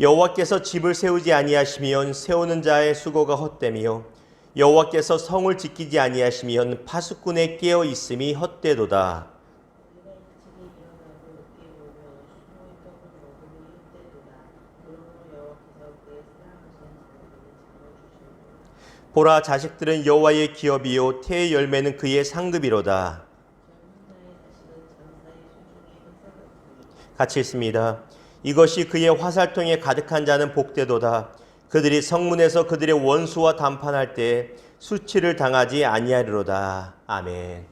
여호와께서 집을 세우지 아니하시면 세우는 자의 수고가 헛되며 여호와께서 성을 지키지 아니하시면 파수꾼의 깨어 있음이 헛되도다. 보라 자식들은 여호와의 기업이요 태의 열매는 그의 상급이로다. 같이 있습니다. 이것이 그의 화살통에 가득한 자는 복되도다. 그들이 성문에서 그들의 원수와 담판할 때 수치를 당하지 아니하리로다. 아멘.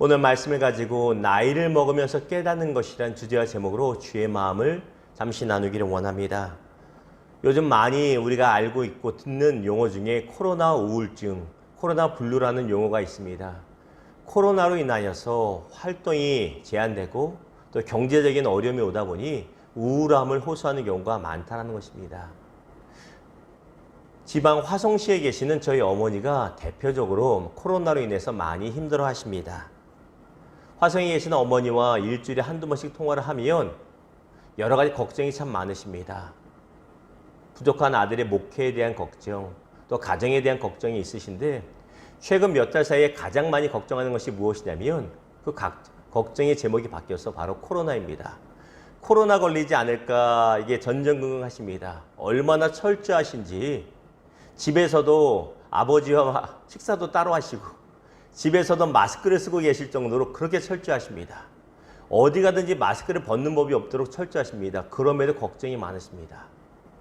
오늘 말씀을 가지고 나이를 먹으면서 깨닫는 것이란 주제와 제목으로 주의 마음을 잠시 나누기를 원합니다. 요즘 많이 우리가 알고 있고 듣는 용어 중에 코로나 우울증, 코로나 블루라는 용어가 있습니다. 코로나로 인하여서 활동이 제한되고 또 경제적인 어려움이 오다 보니 우울함을 호소하는 경우가 많다는 것입니다. 지방 화성시에 계시는 저희 어머니가 대표적으로 코로나로 인해서 많이 힘들어 하십니다. 화성에 계시는 어머니와 일주일에 한두 번씩 통화를 하면 여러 가지 걱정이 참 많으십니다. 부족한 아들의 목회에 대한 걱정, 또 가정에 대한 걱정이 있으신데 최근 몇 달 사이에 가장 많이 걱정하는 것이 무엇이냐면 그 각, 걱정의 제목이 바뀌어서 바로 코로나입니다. 코로나 걸리지 않을까 이게 전전긍긍하십니다. 얼마나 철저하신지 집에서도 아버지와 식사도 따로 하시고 집에서도 마스크를 쓰고 계실 정도로 그렇게 철저하십니다. 어디 가든지 마스크를 벗는 법이 없도록 철저하십니다. 그럼에도 걱정이 많으십니다.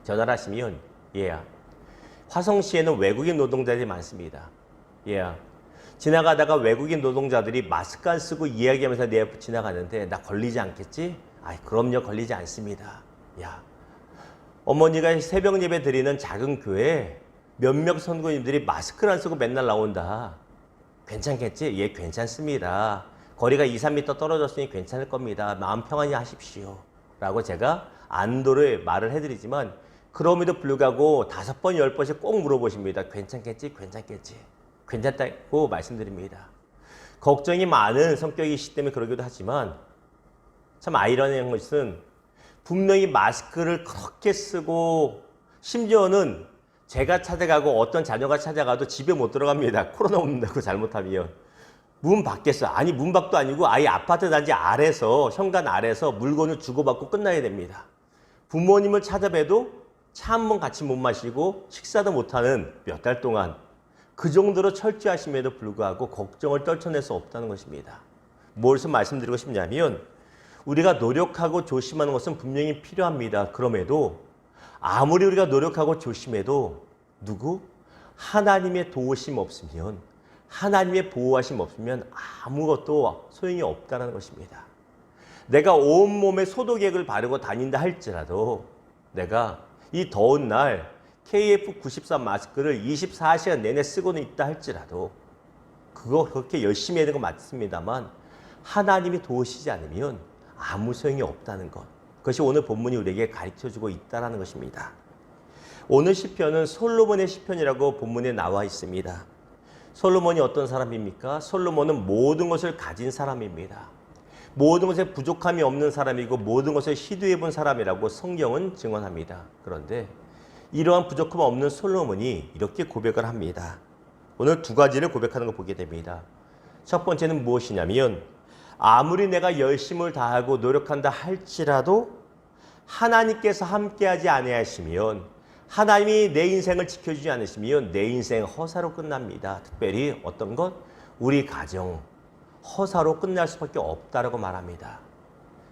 전화하시면 얘야 화성시에는 외국인 노동자들이 많습니다. 얘야 지나가다가 외국인 노동자들이 마스크 안 쓰고 이야기하면서 내 옆에 지나가는데 나 걸리지 않겠지? 아이 그럼요 걸리지 않습니다. 야 어머니가 새벽 예배 드리는 작은 교회 몇몇 선교님들이 마스크를 안 쓰고 맨날 나온다. 괜찮겠지? 예 괜찮습니다. 거리가 2, 3m 떨어졌으니 괜찮을 겁니다. 마음 평안히 하십시오. 라고 제가 안도를 말을 해드리지만 그럼에도 불구하고 다섯 번, 열 번씩 꼭 물어보십니다. 괜찮겠지? 괜찮겠지? 괜찮다고 말씀드립니다. 걱정이 많은 성격이시기 때문에 그러기도 하지만 참 아이러니한 것은 분명히 마스크를 그렇게 쓰고 심지어는 제가 찾아가고 어떤 자녀가 찾아가도 집에 못 들어갑니다. 코로나 온다고 잘못하면. 문 밖에서 아니 문 밖도 아니고 아예 아파트 단지 아래서 현관 아래서 물건을 주고받고 끝나야 됩니다. 부모님을 찾아뵈도 차 한 번 같이 못 마시고 식사도 못하는 몇 달 동안 그 정도로 철저하심에도 불구하고 걱정을 떨쳐낼 수 없다는 것입니다. 무엇을 말씀드리고 싶냐면 우리가 노력하고 조심하는 것은 분명히 필요합니다. 그럼에도 아무리 우리가 노력하고 조심해도 누구? 하나님의 도우심 없으면 하나님의 보호하심 없으면 아무것도 소용이 없다는 것입니다. 내가 온몸에 소독액을 바르고 다닌다 할지라도 내가 이 더운 날 KF94 마스크를 24시간 내내 쓰고는 있다 할지라도 그거 그렇게 열심히 해야 되는 거 맞습니다만 하나님이 도우시지 않으면 아무 소용이 없다는 것. 그것이 오늘 본문이 우리에게 가르쳐 주고 있다는 것입니다. 오늘 시편은 솔로몬의 시편이라고 본문에 나와 있습니다. 솔로몬이 어떤 사람입니까? 솔로몬은 모든 것을 가진 사람입니다. 모든 것에 부족함이 없는 사람이고 모든 것을 시도해 본 사람이라고 성경은 증언합니다. 그런데 이러한 부족함 없는 솔로몬이 이렇게 고백을 합니다. 오늘 두 가지를 고백하는 걸 보게 됩니다. 첫 번째는 무엇이냐면 아무리 내가 열심을 다하고 노력한다 할지라도 하나님께서 함께하지 아니하시면 하나님이 내 인생을 지켜주지 않으시면 내 인생 허사로 끝납니다. 특별히 어떤 것? 우리 가정 허사로 끝날 수밖에 없다라고 말합니다.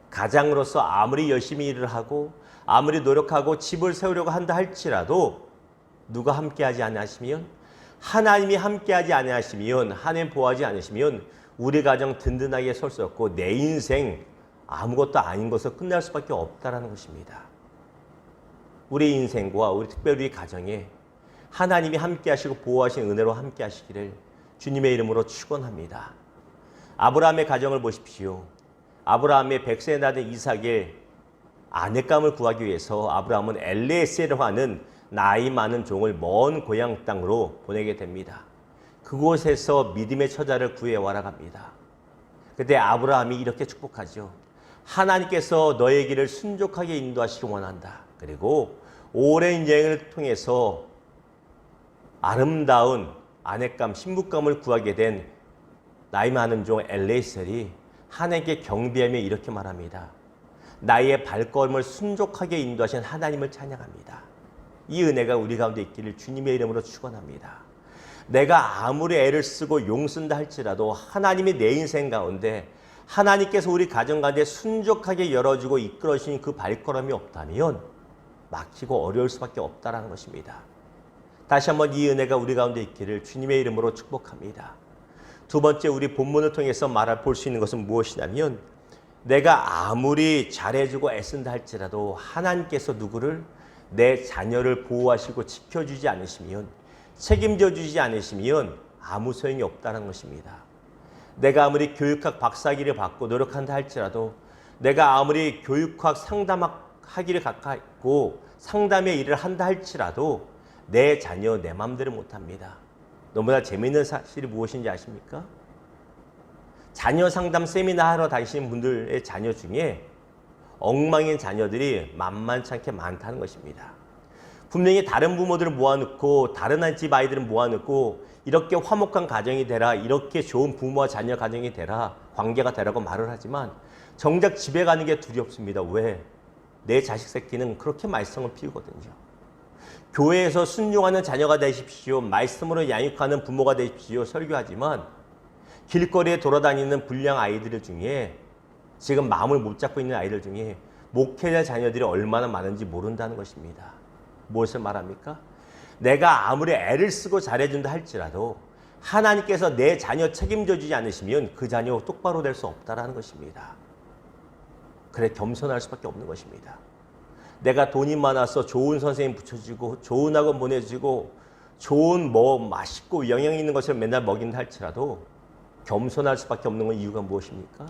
가장으로서 아무리 열심히 일을 하고 아무리 노력하고 집을 세우려고 한다 할지라도 누가 함께하지 않으시면 하나님이 함께하지 않으시면 하나님 보호하지 않으시면 우리 가정 든든하게 설 수 없고 내 인생 아무것도 아닌 것으로 끝날 수밖에 없다라는 것입니다. 우리 인생과 우리 특별히 가정에 하나님이 함께 하시고 보호하신 은혜로 함께 하시기를 주님의 이름으로 축원합니다. 아브라함의 가정을 보십시오. 아브라함의 백세 낳은 이삭의 아내감을 구하기 위해서 아브라함은 엘레세라고 하는 나이 많은 종을 먼 고향 땅으로 보내게 됩니다. 그곳에서 믿음의 처자를 구해와라 갑니다. 그때 아브라함이 이렇게 축복하죠. 하나님께서 너의 길을 순족하게 인도하시기 원한다. 그리고 오랜 여행을 통해서 아름다운 아내감, 신부감을 구하게 된 나이 많은 종 엘레이셀이 하나님께 경배하며 이렇게 말합니다. 나의 발걸음을 순종하게 인도하신 하나님을 찬양합니다. 이 은혜가 우리 가운데 있기를 주님의 이름으로 축원합니다. 내가 아무리 애를 쓰고 용쓴다 할지라도 하나님이 내 인생 가운데 하나님께서 우리 가정 가운데 순종하게 열어주고 이끌어주신 그 발걸음이 없다면 막히고 어려울 수밖에 없다라는 것입니다. 다시 한번 이 은혜가 우리 가운데 있기를 주님의 이름으로 축복합니다. 두 번째 우리 본문을 통해서 말할 볼 수 있는 것은 무엇이냐면 내가 아무리 잘해주고 애쓴다 할지라도 하나님께서 누구를 내 자녀를 보호하시고 지켜주지 않으시면 책임져 주지 않으시면 아무 소용이 없다는 것입니다. 내가 아무리 교육학 박사기를 받고 노력한다 할지라도 내가 아무리 교육학 상담하기를 가깝고 상담의 일을 한다 할지라도 내 자녀 내 맘대로 못합니다. 너무나 재미있는 사실이 무엇인지 아십니까? 자녀 상담 세미나 하러 다니시는 분들의 자녀 중에 엉망인 자녀들이 만만찮게 많다는 것입니다. 분명히 다른 부모들을 모아놓고 다른 집 아이들을 모아놓고 이렇게 화목한 가정이 되라 이렇게 좋은 부모와 자녀 가정이 되라 관계가 되라고 말을 하지만 정작 집에 가는 게 두렵습니다. 왜? 내 자식 새끼는 그렇게 말썽을 피우거든요. 교회에서 순종하는 자녀가 되십시오. 말씀으로 양육하는 부모가 되십시오. 설교하지만 길거리에 돌아다니는 불량 아이들 중에 지금 마음을 못 잡고 있는 아이들 중에 목회자 자녀들이 얼마나 많은지 모른다는 것입니다. 무엇을 말합니까? 내가 아무리 애를 쓰고 잘해준다 할지라도 하나님께서 내 자녀 책임져 주지 않으시면 그 자녀 똑바로 될 수 없다라는 것입니다. 그래 겸손할 수밖에 없는 것입니다. 내가 돈이 많아서 좋은 선생님 붙여주고 좋은 학원 보내주고 좋은 뭐 맛있고 영양 있는 것을 맨날 먹인다 할지라도 겸손할 수밖에 없는 건 이유가 무엇입니까?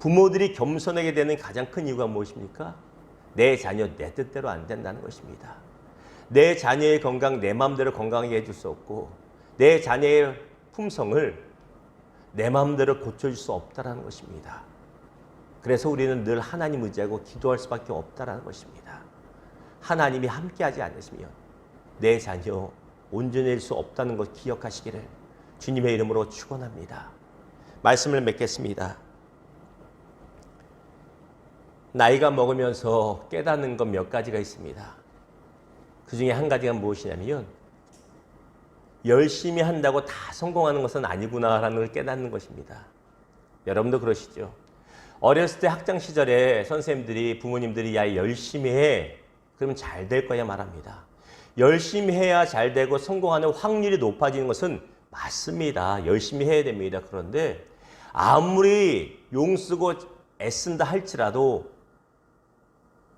부모들이 겸손하게 되는 가장 큰 이유가 무엇입니까? 내 자녀 내 뜻대로 안 된다는 것입니다. 내 자녀의 건강 내 마음대로 건강하게 해줄 수 없고 내 자녀의 품성을 내 마음대로 고쳐줄 수 없다라는 것입니다. 그래서 우리는 늘 하나님 의지하고 기도할 수밖에 없다라는 것입니다. 하나님이 함께하지 않으시면 내 자녀 온전해질 수 없다는 것 기억하시기를 주님의 이름으로 축원합니다. 말씀을 맺겠습니다. 나이가 먹으면서 깨닫는 것몇 가지가 있습니다. 그 중에 한 가지가 무엇이냐면 열심히 한다고 다 성공하는 것은 아니구나라는 걸 깨닫는 것입니다. 여러분도 그러시죠? 어렸을 때 학창 시절에 선생님들이 부모님들이 야 열심히 해 그러면 잘 될 거야 말합니다. 열심히 해야 잘 되고 성공하는 확률이 높아지는 것은 맞습니다. 열심히 해야 됩니다. 그런데 아무리 용 쓰고 애쓴다 할지라도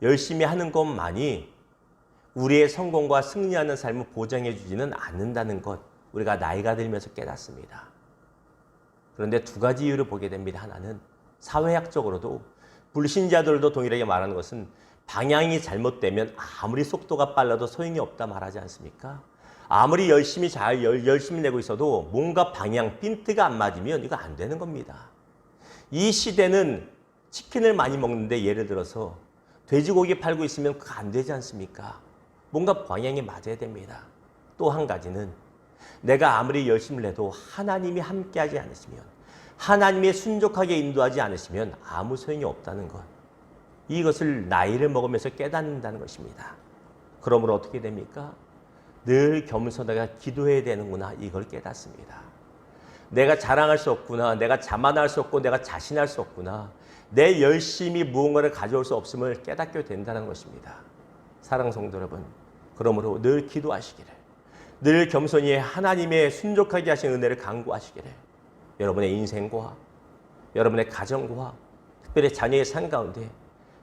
열심히 하는 것만이 우리의 성공과 승리하는 삶을 보장해 주지는 않는다는 것 우리가 나이가 들면서 깨닫습니다. 그런데 두 가지 이유를 보게 됩니다. 하나는 사회학적으로도 불신자들도 동일하게 말하는 것은 방향이 잘못되면 아무리 속도가 빨라도 소용이 없다 말하지 않습니까? 아무리 열심히 잘 열, 열심히 내고 있어도 뭔가 방향 핀트가 안 맞으면 이거 안 되는 겁니다. 이 시대는 치킨을 많이 먹는데 예를 들어서 돼지고기 팔고 있으면 그거 안 되지 않습니까? 뭔가 방향이 맞아야 됩니다. 또 한 가지는 내가 아무리 열심히 해도 하나님이 함께하지 않으시면 하나님의 순종하게 인도하지 않으시면 아무 소용이 없다는 것. 이것을 나이를 먹으면서 깨닫는다는 것입니다. 그러므로 어떻게 됩니까? 늘 겸손하게 기도해야 되는구나 이걸 깨닫습니다. 내가 자랑할 수 없구나. 내가 자만할 수 없고 내가 자신할 수 없구나. 내 열심히 무언가를 가져올 수 없음을 깨닫게 된다는 것입니다. 사랑 성도 여러분, 그러므로 늘 기도하시기를, 늘 겸손히 하나님의 순종하게 하신 은혜를 강구하시기를, 여러분의 인생과 여러분의 가정과 특별히 자녀의 삶 가운데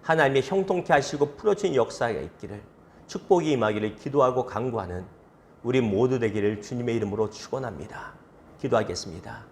하나님의 형통케 하시고 풀어진 역사가 있기를 축복이 임하기를 기도하고 강구하는 우리 모두 되기를 주님의 이름으로 축원합니다. 기도하겠습니다.